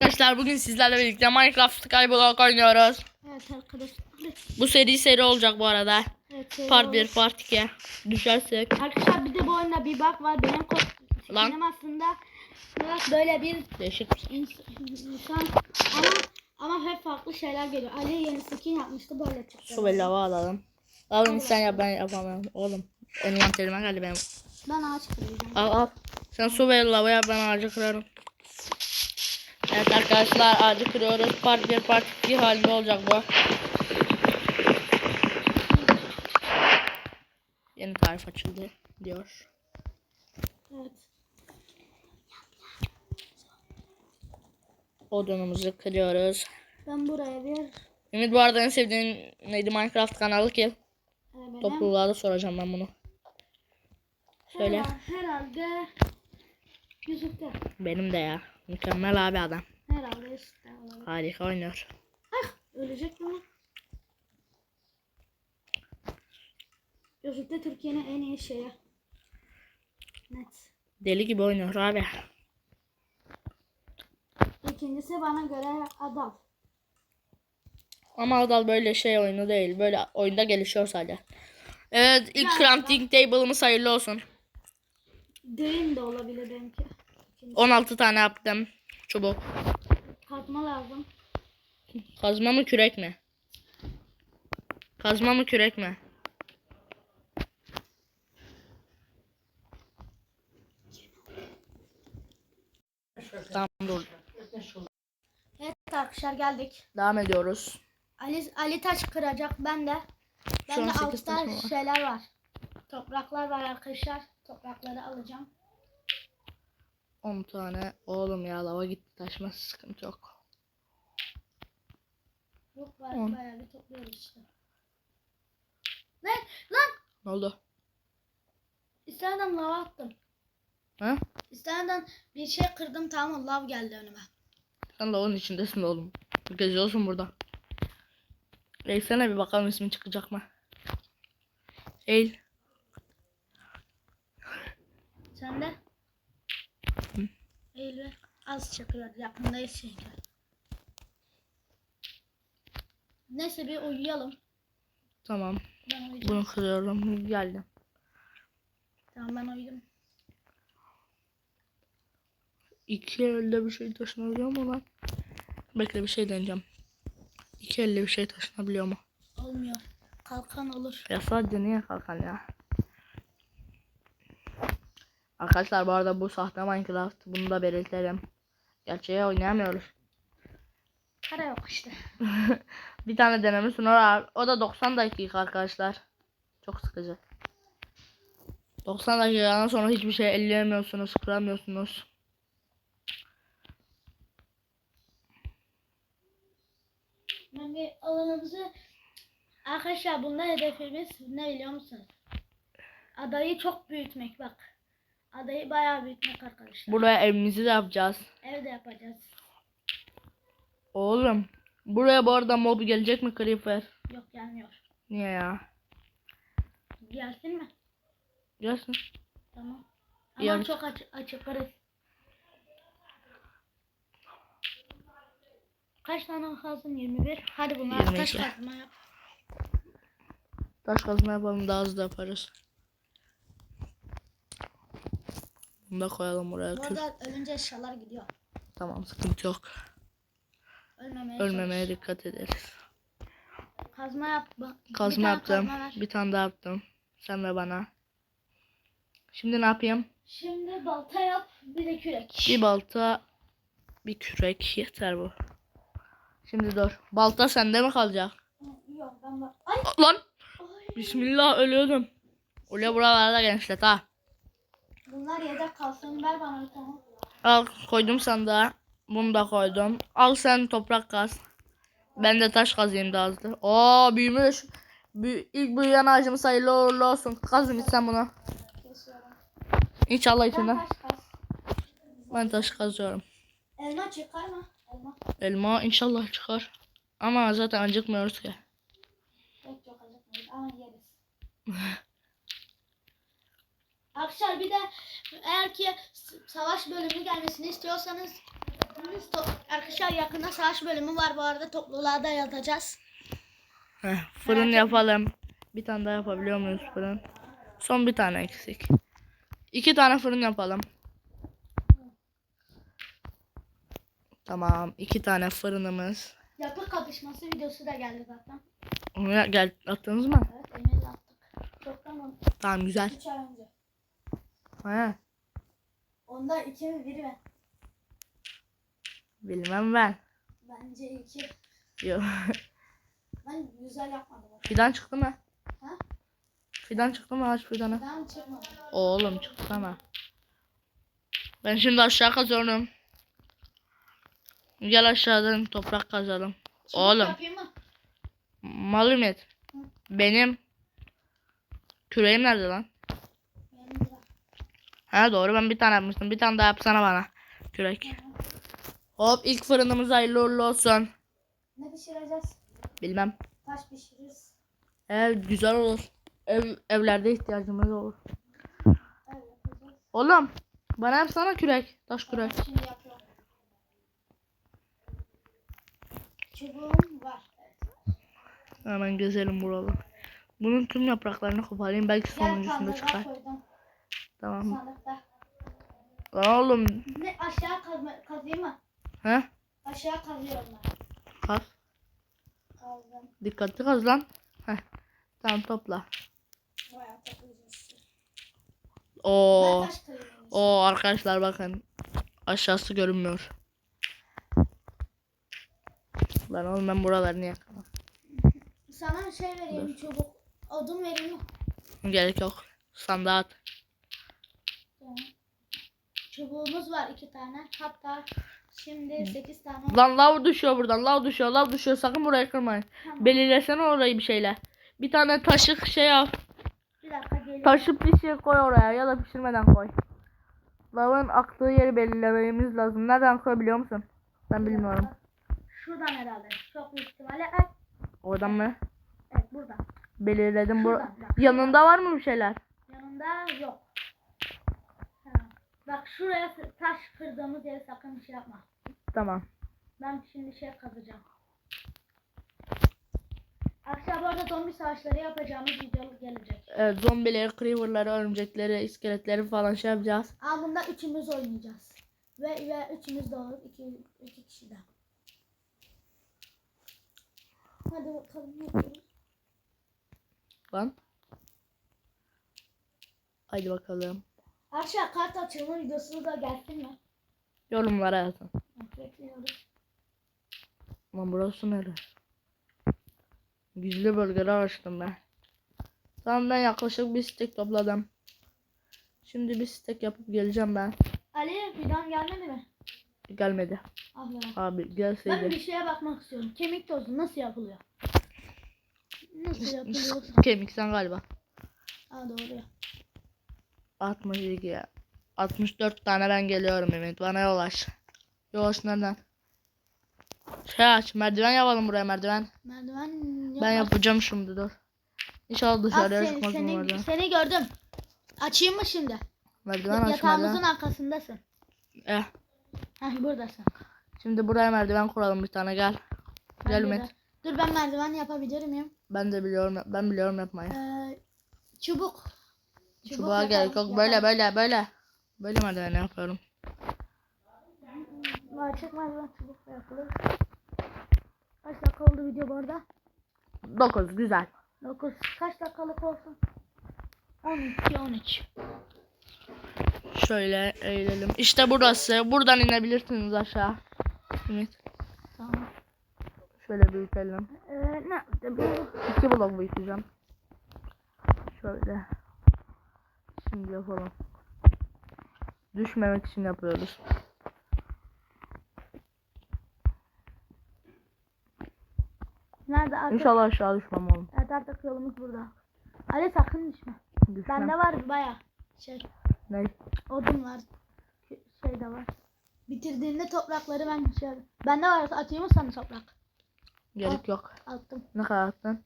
Arkadaşlar bugün sizlerle birlikte Minecraft Skyblock oynuyoruz. Evet arkadaşlar. Bu seri seri olacak bu arada. Evet, Part oldu. 1, part 2. Düşersek Arkadaşlar bir de bu oyunda bir bug var. Benim Lan. Benim aslında böyle bir değişik insan ama ama hep farklı şeyler geliyor. Ali yeni skin yapmıştı böyle çıktı. Su ve lava alalım. Alın sen yap ben yapamam. Oğlum envanterime geldi benim. Ben ağaç kıracağım. Al al. Sen su ve lava yap ben ağacı kırarım. Evet arkadaşlar ağacı kırıyoruz. Part 1, part 2 halinde olacak bu. Yeni tarif açıldı diyor. Evet. Odunumuzu kırıyoruz. Ben buraya bir Ümit bu arada en sevdiğin neydi Minecraft kanalı ki? e, benim Topluluğa da soracağım ben bunu. Söyle. Herhalde, herhalde Yusuf'ta. Benim de ya. Mükemmel abi adam. Herhalde olabilir. Harika oynuyor. Ah ölecek mi? Yusuf'ta Türkiye'nin en iyi şeyi. Net. Deli gibi oynuyor abi. İkincisi bana göre Adal. Ama Adal böyle şey oyunu değil. Böyle oyunda gelişiyor sadece. Evet ilk crafting table'ımız hayırlı olsun. Dream de olabilir benimki. İkincisi 16 tane yaptım. Çubuk. Kazma lazım. Kazma mı kürek mi? Kazma mı kürek mi? Tamam dur. Evet arkadaşlar geldik. Devam ediyoruz. Ali Ali taş kıracak ben de. Şu Ben de altta şeyler var. Topraklar var arkadaşlar. Toprakları alacağım. 10 tane. Oğlum ya lava gitti taşmaz sıkıntı yok. Yok var On. bayağı bir topluyoruz işte. Lan lan Ne oldu? İsterden lava attım. Ha? İsterden bir şey kırdım tamam lav geldi önüme. Sen lavanın içindesin oğlum. Geziyorsun burada. Eğilsene bir bakalım ismin çıkacak mı? Eğil. Sen de? Eğil ve az çakıyor. Yakındayız çünkü. Neyse bir uyuyalım. Tamam. Ben uyuyacağım. Bunu kırıyorum. Geldim. Tamam ben uyudum. İki elde bir şey taşınabiliyor mu lan? Bekle bir şey deneyeceğim. İki elle bir şey taşınabiliyor mu? Olmuyor. Kalkan olur. Ya sadece niye kalkan ya? Arkadaşlar bu arada bu sahte Minecraft. Bunu da belirtelim. Gerçeği oynayamıyoruz. Para yok işte. bir tane deneme sunar. O da 90 dakika arkadaşlar. Çok sıkıcı. 90 dakikadan sonra hiçbir şey elleyemiyorsunuz, kıramıyorsunuz. Yani alanımızı arkadaşlar bunda hedefimiz ne biliyor musunuz? Adayı çok büyütmek bak. Adayı bayağı büyütmek arkadaşlar. Buraya evimizi de yapacağız. Evde yapacağız. Oğlum. Buraya bu arada mob gelecek mi Creeper? Yok gelmiyor. Niye ya? Gelsin mi? Gelsin. Tamam. Ama Yarın- çok aç açıklarız. Kaç tane kalsın? 21. Hadi bunlar 22. taş kazma yap. Taş kazma yapalım daha hızlı yaparız. Bunu da koyalım buraya. Bu arada ölünce eşyalar gidiyor. Tamam sıkıntı yok. Ölmemeye Ölmemeye çalış. dikkat ederiz. Kazma bir tane yaptım. kazma ver. Bir tane daha yaptım. Sen ve bana. Şimdi ne yapayım? Şimdi balta yap. Bir de kürek. Bir balta, bir kürek yeter bu. Şimdi dur. Balta sende mi kalacak? Yok ben bak. Ay. Lan! Ay. Bismillah ölüyordum. Öyle buralarda gençler ha. Bunlar yedek kalsın. Ver bana bir tane. Al koydum sandığa. Bunu da koydum. Al sen toprak kaz. Ben de taş kazayım daha hızlı. Oo büyümüş. Büyü, ilk büyüyen ağacımız hayırlı uğurlu olsun. Kazım sen bunu. İnşallah içinden. Ben taş kazıyorum. Elma çıkar mı? Elma. Elma inşallah çıkar. Ama zaten acıkmıyoruz ki. Çok çok acıkmıyoruz ama yeriz. Arkadaşlar bir de eğer ki savaş bölümü gelmesini istiyorsanız arkadaşlar yakında savaş bölümü var bu arada topluluğa da yazacağız. Heh, fırın yapalım. Bir tane daha yapabiliyor muyuz fırın? Son bir tane eksik. İki tane fırın yapalım. Tamam. iki tane fırınımız. Yapı kapışması videosu da geldi zaten. Onu gel attınız mı? Evet Emir'le attık. Çoktan oldu. Tamam güzel. 3 ay önce. He, Onda 2 mi 1 mi? bilmem ben. Bence 2. Yok. Ben güzel yapmadım. Fidan çıktı mı? Ha? Fidan çıktı mı ağaç fidanı? Ben çıkmadım. Oğlum çıktı ama. Ben şimdi aşağı kazıyorum. Gel aşağıdan toprak kazalım. Çubuk Oğlum yapayım mı? malum et. Benim küreğim nerede lan? Ha doğru ben bir tane yapmıştım. Bir tane daha yapsana bana. Kürek. Hop ilk fırınımız hayırlı uğurlu olsun. Ne pişireceğiz? Bilmem. Taş pişiririz. Ev güzel olur. Ev, evlerde ihtiyacımız olur. Evet. Oğlum bana yapsana kürek. Taş kürek. Şimdi yapıyorum. Çubuğum var. Evet. Hemen gezelim buralı. Bunun tüm yapraklarını koparayım. Belki sonuncusunda çıkar. koydum. Tamam. Sandıkta. Lan oğlum. Ne aşağı kazma, kazayım mı? He? Aşağı kazıyorum ben. Kaz. Kazdım. Dikkatli kaz lan. Heh. Tamam topla. Bayağı toplayacağız. Oo. Ben taş arkadaşlar bakın. Aşağısı görünmüyor. Lan oğlum ben buralarını yakamam. Sana şey vereyim çubuk. Odun vereyim? Gerek yok. Sandığa at. Çubuğumuz var iki tane. Hatta şimdi sekiz tane. Lan lav düşüyor buradan. Lav düşüyor. Lav düşüyor. Sakın burayı kırmayın. Tamam. Belirlesene orayı bir şeyle. Bir tane taşı şey yap. Bir dakika geliyorum. Taşı pişir koy oraya ya da pişirmeden koy. Lavın aktığı yeri belirlememiz lazım. Nereden koy biliyor musun? Ben bilmiyorum. Şuradan herhalde. Çok büyük ihtimalle. Evet, Oradan mı? evet buradan. Belirledim. Şuradan, bak. Yanında var mı bir şeyler? Yanında yok. Bak şuraya taş kırdığımız yere sakın bir şey yapma. Tamam. Ben şimdi şey kazacağım. Akşam bu arada zombi savaşları yapacağımız video gelecek. Evet, zombileri, creeper'ları, örümcekleri, iskeletleri falan şey yapacağız. Ama bunda üçümüz oynayacağız. Ve, ve üçümüz de olur. İki, iki kişi de. Hadi bakalım yapıyoruz? Lan. Haydi bakalım. Akşam kart açılma videosu da gelsin mi? Yorumlara yazın. Bekliyoruz. Lan burası nere? Gizli bölgeler açtım ben. Tamam ben yaklaşık bir stek topladım. Şimdi bir stek yapıp geleceğim ben. Ali fidan gelmedi mi? Gelmedi. Ah be. Abi Ben gelseydi. bir şeye bakmak istiyorum. Kemik tozu nasıl yapılıyor? Nasıl yapılıyor? Kemiksen galiba. Aa doğru ya. 62 ya. 64 tane ben geliyorum Mehmet. Bana yol aç. Yol aç nereden? Şey aç. Merdiven yapalım buraya merdiven. Merdiven Ben yap- yapacağım şimdi dur. İnşallah Ah, dışarıya seni, çıkmaz seni, merdiven. seni gördüm. Açayım mı şimdi? Merdiven aç Yatağımızın merdiven. arkasındasın. Eh. Heh buradasın. Şimdi buraya merdiven kuralım bir tane gel. Gel Bence Ümit. de. Dur ben merdiven yapabilir miyim? Ben de biliyorum ben biliyorum yapmayı. Ee, çubuk. Çubuğa yapalım, gerek yok. Böyle böyle böyle. Böyle merdiven yapıyorum. Gerçek merdiven çubukla yapılır. Kaç dakika oldu video bu arada? 9 güzel. 9. Kaç dakikalık olsun? 12 13. Şöyle eğilelim. İşte burası. Buradan inebilirsiniz aşağı. Ümit. Tamam. Şöyle büyütelim. Ee, ne bu? İki blok büyüteceğim. Şöyle. Şimdi yapalım. Düşmemek için yapıyoruz. Nerede artık? İnşallah aşağı düşmem oğlum. Evet artık yolumuz burada. Ali sakın düşme. Düşmem. Bende var baya şey Ne? odun var. Şey de var. Bitirdiğinde toprakları ben şey Bende var atayım mı sana toprak? Gerek yok. Attım. Ne kadar attın?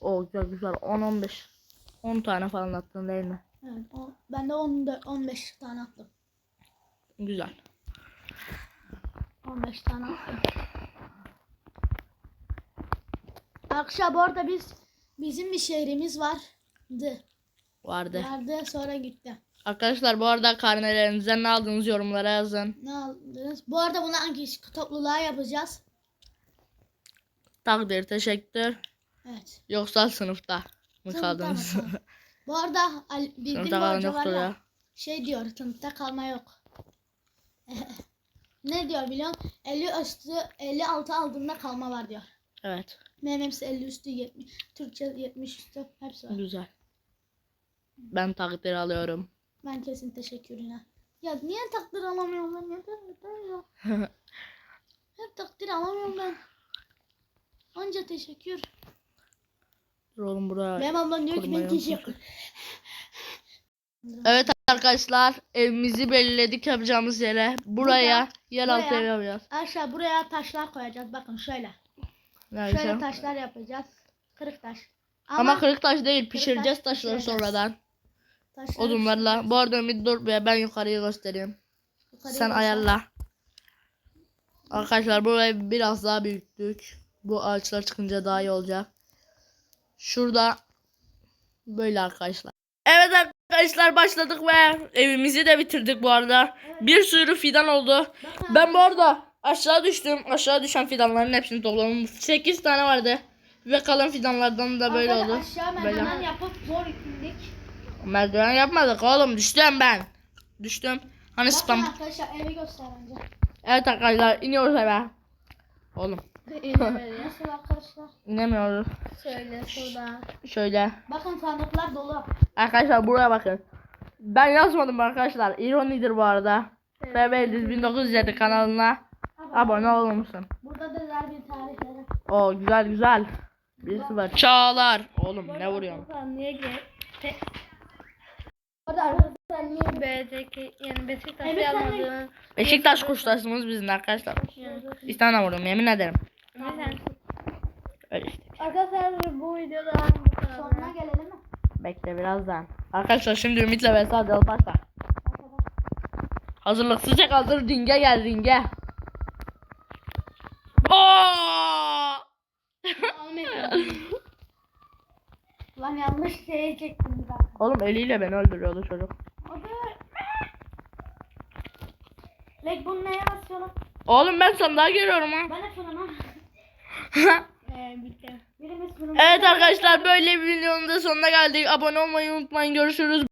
O güzel güzel. 10-15. 10 tane falan attın değil mi? Evet. O, ben de 14 15 tane attım. Güzel. 15 tane attım. Arkadaşlar bu arada biz bizim bir şehrimiz vardı. Vardı. Vardı sonra gitti. Arkadaşlar bu arada karnelerinizden ne aldınız yorumlara yazın. Ne aldınız? Bu arada bunu hangi topluluğa yapacağız? Takdir teşekkür. Evet. Yoksa sınıfta mı Sınıfta kaldınız? mı? Bu arada bir kalan hoca var ya. Şey diyor sınıfta kalma yok. ne diyor biliyor musun? 50 üstü 56 aldığında kalma var diyor. Evet. Benim hepsi 50 üstü 70. Türkçe 70 üstü hepsi var. Güzel. Ben takdir alıyorum. Ben kesin teşekkürüne. Ya niye takdir alamıyorum ben? Yeter yeter ya. Hep takdir alamıyorum ben. Anca teşekkür. Dur oğlum buraya. Benim ablam diyor ki ben Kurmayı teşekkür. Evet arkadaşlar evimizi belirledik yapacağımız yere. Buraya yeraltı buraya. ev yapacağız. Aşağı buraya taşlar koyacağız. Bakın şöyle. Neyse. Şöyle taşlar yapacağız. Kırık taş. Ama, kırık taş değil pişireceğiz taş taşları pişireceğiz. sonradan. taşları Odunlarla. Bu arada Ümit dur be ben yukarıyı göstereyim. yukarıya Sen ayarla. Arkadaşlar burayı biraz daha büyüttük. Bu ağaçlar çıkınca daha iyi olacak. Şurada böyle arkadaşlar. Evet arkadaşlar başladık ve evimizi de bitirdik bu arada. Bir sürü fidan oldu. Bakın, Ben bu arada aşağı düştüm. Aşağı düşen fidanların hepsini topladım. 8 tane vardı. Ve kalan fidanlardan da böyle arkada oldu. Aşağı Böyle. merdiven yapıp zor. Merdiven yapmadık oğlum. Düştüm ben. Düştüm. Hani Bakın spam. arkadaşlar evi göster önce. Evet arkadaşlar iniyoruz eve. Oğlum Nasıl arkadaşlar? inemiyoruz. Şöyle şurada. Şöyle. Bakın sandıklar dolu. Arkadaşlar buraya bakın. Ben yazmadım arkadaşlar. İronidir bu arada. FB 1907 kanalına abone olur musun? Burada da ver bir tarihleri. O güzel güzel. Birisi var. Çağlar. Oğlum ne vuruyorsun? Niye ge? Orada arkadaşlar niye BDK yani Beşiktaş'ı Evet, Beşiktaş kuştasımız bizim arkadaşlar. Bir tane vuruyorum yemin ederim. Öyle işte. Arkadaşlar bu videoda sonuna gelelim mi? Bekle birazdan. Arkadaşlar şimdi Ümit'le Veysel hadi başla. Hazırlıksızca kaldır ringe gel ringe. Lan yanlış şeye çektim zaten. Oğlum eliyle beni öldürüyordu çocuk. O da... Lek bunu neye basıyor lan? Oğlum ben sandığa geliyorum ha. Ben de. Ee, bitti. Birimiz fırına. evet arkadaşlar böyle bir videonun da sonuna geldik. Abone olmayı unutmayın. Görüşürüz.